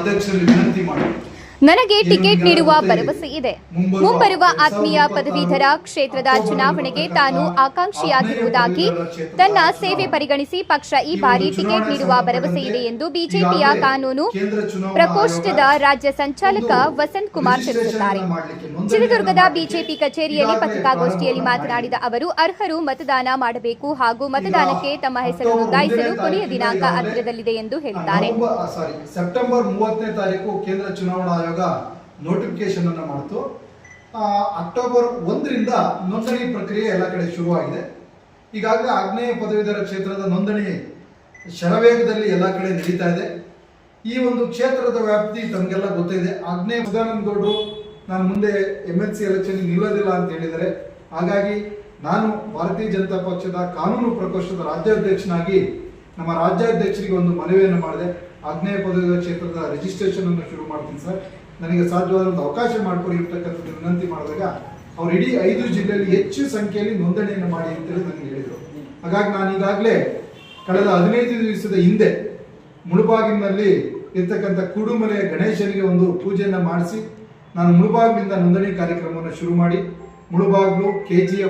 ಅಧ್ಯಕ್ಷರಲ್ಲಿ ವಿನಂತಿ ಮಾಡಿ. ನನಗೆ ಟಿಕೆಟ್ ನೀಡುವ ಭರವಸೆ ಇದೆ. ಮುಂಬರುವ ಆತ್ಮೀಯ ಪದವೀಧರ ಕ್ಷೇತ್ರದ ಚುನಾವಣೆಗೆ ತಾನು ಆಕಾಂಕ್ಷಿಯಾಗಿರುವುದಾಗಿ ತನ್ನ ಸೇವೆ ಪರಿಗಣಿಸಿ ಪಕ್ಷ ಈ ಬಾರಿ ಟಿಕೆಟ್ ನೀಡುವ ಭರವಸೆ ಇದೆ ಎಂದು ಬಿಜೆಪಿಯ ಕಾನೂನು ಪ್ರಕೋಷ್ಠದ ರಾಜ್ಯ ಸಂಚಾಲಕ ವಸಂತ್ ಕುಮಾರ್ ತಿಳಿಸಿದ್ದಾರೆ. ಚಿತ್ರದುರ್ಗದ ಬಿಜೆಪಿ ಕಚೇರಿಯಲ್ಲಿ ಪತ್ರಿಕಾಗೋಷ್ಠಿಯಲ್ಲಿ ಮಾತನಾಡಿದ ಅವರು ಅರ್ಹರು ಮತದಾನ ಮಾಡಬೇಕು ಹಾಗೂ ಮತದಾನಕ್ಕೆ ತಮ್ಮ ಹೆಸರು ನೋಂದಾಯಿಸಲು ಕೊನೆಯ ದಿನಾಂಕ ಹತ್ತಿರದಲ್ಲಿದೆ ಎಂದು ಹೇಳಿದ್ದಾರೆ. ಸೆಪ್ಟೆಂಬರ್ ಮೂವತ್ತನೇ ತಾರೀಕು ಕೇಂದ್ರ ಚುನಾವಣಾ ಆಯೋಗ ನೋಟಿಫಿಕೇಶನ್ ಅನ್ನು ಮಾಡಿತು. ಅಕ್ಟೋಬರ್ ಒಂದರಿಂದ ನೋಂದಣಿ ಪ್ರಕ್ರಿಯೆ ಎಲ್ಲ ಕಡೆ ಶುರುವಾಗಿದೆ. ಈಗಾಗಲೇ ಆಗ್ನೇಯ ಪದವೀಧರ ಕ್ಷೇತ್ರದ ನೋಂದಣಿ ಶರವೇಗದಲ್ಲಿ ಎಲ್ಲ ಕಡೆ ನಡೀತಾ ಇದೆ. ಈ ಒಂದು ಕ್ಷೇತ್ರದ ವ್ಯಾಪ್ತಿ ತಮಗೆಲ್ಲ ಗೊತ್ತಿದೆ. ಆಗ್ನೇಯ ಸದಾನಂದ ಗೌಡರು ನಾನು ಮುಂದೆ ಎಂ ಎಲ್ ಸಿ ಎಲೆಕ್ಷನ್ ನಿಲ್ಲೋದಿಲ್ಲ ಅಂತ ಹೇಳಿದರೆ ಹಾಗಾಗಿ ನಾನು ಭಾರತೀಯ ಜನತಾ ಪಕ್ಷದ ಕಾನೂನು ಪ್ರಕೋಷ್ಠದ ರಾಜ್ಯಾಧ್ಯಕ್ಷನಾಗಿ ನಮ್ಮ ರಾಜ್ಯಾಧ್ಯಕ್ಷರಿಗೆ ಒಂದು ಮನವಿಯನ್ನು ಮಾಡಿದೆ. ಆಗ್ನೇಯ ಪದವಿ ಕ್ಷೇತ್ರದ ರಿಜಿಸ್ಟ್ರೇಷನ್ ಅನ್ನು ಶುರು ಮಾಡ್ತೀನಿ ಸರ್. ನನಗೆ ಸಾಧ್ಯವಾದ ಒಂದು ಅವಕಾಶ ಮಾಡಿಕೊಡಿ ಇರ್ತಕ್ಕಂಥದ್ದು ವಿನಂತಿ ಮಾಡಿದಾಗ ಅವ್ರು ಇಡೀ ಐದು ಜಿಲ್ಲೆಯಲ್ಲಿ ಹೆಚ್ಚು ಸಂಖ್ಯೆಯಲ್ಲಿ ನೋಂದಣಿಯನ್ನು ಮಾಡಿ ಅಂತೇಳಿ ನನಗೆ ಹೇಳಿದರು. ಹಾಗಾಗಿ ನಾನು ಈಗಾಗಲೇ ಕಳೆದ ಹದಿನೈದು ದಿವಸದ ಹಿಂದೆ ಮುಳುಬಾಗಿಲಿನಲ್ಲಿ ಇರ್ತಕ್ಕಂಥ ಕುಡುಮಲೆಯ ಗಣೇಶನಿಗೆ ಒಂದು ಪೂಜೆಯನ್ನು ಮಾಡಿಸಿ ನಾನು ಮುಳುಬಾಗಿಲಿಂದ ನೋಂದಣಿ ಕಾರ್ಯಕ್ರಮವನ್ನು ಶುರು ಮಾಡಿ ಮುಳುಬಾಗಿಲು ಕೆ ಜಿ